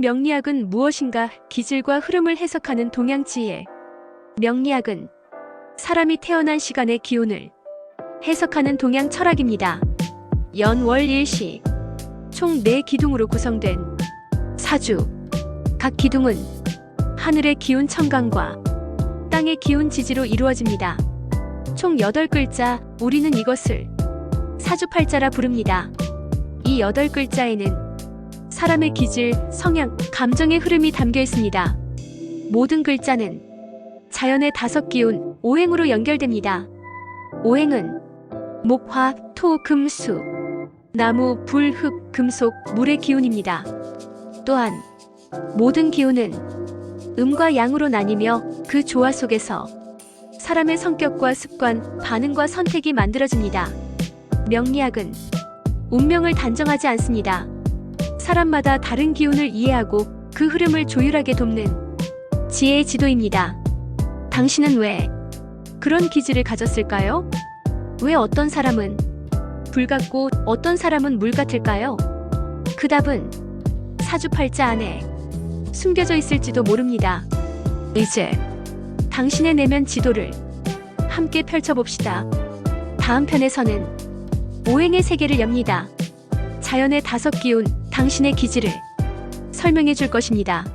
명리학은 무엇인가 기질과 흐름을 해석하는 동양지혜. 명리학은 사람이 태어난 시간의 기운을 해석하는 동양 철학입니다. 연월일시 총 4기둥으로 구성된 사주 각 기둥은 하늘의 기운 청강과 땅의 기운 지지로 이루어집니다. 총 8글자 우리는 이것을 사주팔자라 부릅니다. 이 8글자에는 사람의 기질, 성향, 감정의 흐름이 담겨 있습니다. 모든 글자는 자연의 다섯 기운 오행으로 연결됩니다. 오행은 목, 화, 토, 금, 수, 나무, 불, 흙, 금속, 물의 기운입니다. 또한 모든 기운은 음과 양으로 나뉘며 그 조화 속에서 사람의 성격과 습관, 반응과 선택이 만들어집니다. 명리학은 운명을 단정하지 않습니다. 사람마다 다른 기운을 이해하고 그 흐름을 조율하게 돕는 지혜의 지도입니다. 당신은 왜 그런 기질을 가졌을까요? 왜 어떤 사람은 불 같고 어떤 사람은 물 같을까요? 그 답은 사주팔자 안에 숨겨져 있을지도 모릅니다. 이제 당신의 내면 지도를 함께 펼쳐봅시다. 다음 편에서는 오행의 세계를 엽니다. 자연의 다섯 기운, 당신의 기질을 설명해 줄 것입니다.